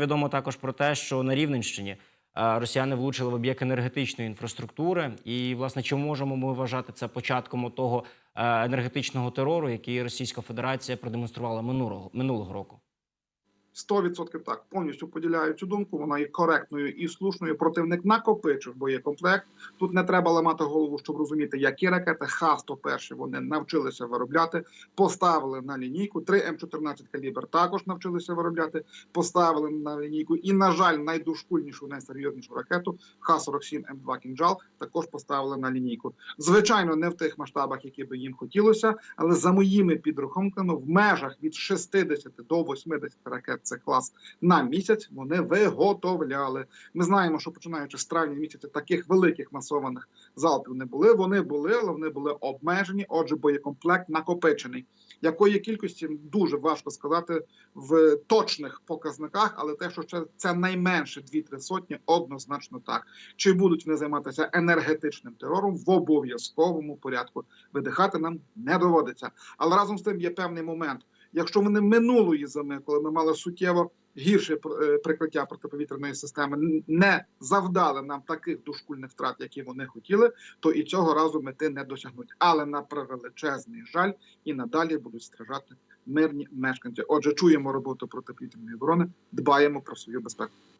Відомо також про те, що на Рівненщині е, росіяни влучили в об'єкт енергетичної інфраструктури. І, власне, чи можемо ми вважати це початком того е, енергетичного терору, який Російська Федерація продемонструвала минулого, минулого року? 100% так, повністю поділяю цю думку. Вона є коректною і слушною. Противник накопичив боєкомплект. Тут не треба ламати голову, щоб розуміти, які ракети Х-101 вони навчилися виробляти, поставили на лінійку. 3 М14 калібр також навчилися виробляти, поставили на лінійку. І, на жаль, найдушкульнішу, найсерйознішу ракету Х-47 М2 Кінжал також поставили на лінійку. Звичайно, не в тих масштабах, які би їм хотілося, але за моїми підрахунками, в межах від 60 до 80 ракет це клас на місяць вони виготовляли. Ми знаємо, що починаючи з травня місяця таких великих масованих залпів не були. Вони були, але вони були обмежені. Отже, боєкомплект накопичений. Якої кількості дуже важко сказати в точних показниках, але те, що це, це найменше 2-3 сотні, однозначно так. Чи будуть вони займатися енергетичним терором в обов'язковому порядку? Видихати нам не доводиться. Але разом з тим є певний момент. Якщо вони минулої зими, коли ми мали суттєво гірше е, прикриття протиповітряної системи, не завдали нам таких дошкульних втрат, які вони хотіли, то і цього разу мети не досягнуть. Але на превеличезний жаль і надалі будуть страждати мирні мешканці. Отже, чуємо роботу протиповітряної оборони, дбаємо про свою безпеку.